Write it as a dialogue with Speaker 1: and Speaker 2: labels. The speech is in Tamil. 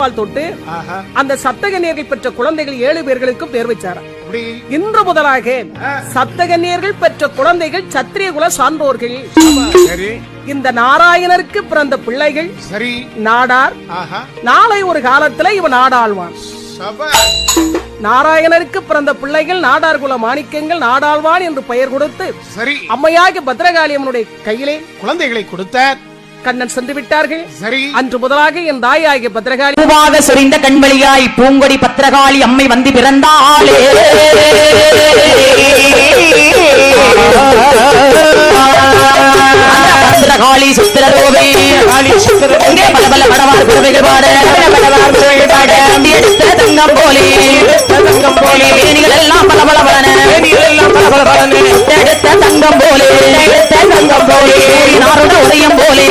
Speaker 1: பால் தொட்டு அந்த சப்தகன்னியர்கள் பெற்ற குழந்தைகள் ஏழு பேர்களுக்கும் பேர்
Speaker 2: அப்படி.
Speaker 1: இன்று முதலாக சப்தகன்னியர்கள் பெற்ற குழந்தைகள் சத்திரிய குல சான்றோர்கள். இந்த நாராயணருக்கு பிறந்த பிள்ளைகள்
Speaker 2: சரி.
Speaker 1: நாடார். நாளை ஒரு காலத்துல இவன் நாடாழ்வான் நாராயணருக்கு பிறந்த பிள்ளைகள் நாடார் குல மாணிக்கங்கள் நாடாழ்வான் என்று பெயர் கொடுத்து
Speaker 2: சரி.
Speaker 1: அம்மையாகி பத்ரகாளியம்மனுடைய கையிலே
Speaker 2: குழந்தைகளை கொடுத்தார்.
Speaker 1: கண்ணன் சென்று விட்டார்கள்.
Speaker 2: சரி.
Speaker 1: அன்று முதலாக என் தாயாகிய பத்ரகாளி
Speaker 3: பூவாக சொரிந்த கண்வழியாய் பூங்கொடி பத்திரகாளி அம்மை வந்து பிறந்தாளே. பத்திரகாளி சுத்திரரோவே இங்கே பல பல படவார் புறவைகள் பாட படவார் புறவைகள் பாட தங்கம் போலே. தங்கம் போலே. எல்லாம் தங்கம் உதயம் போலே.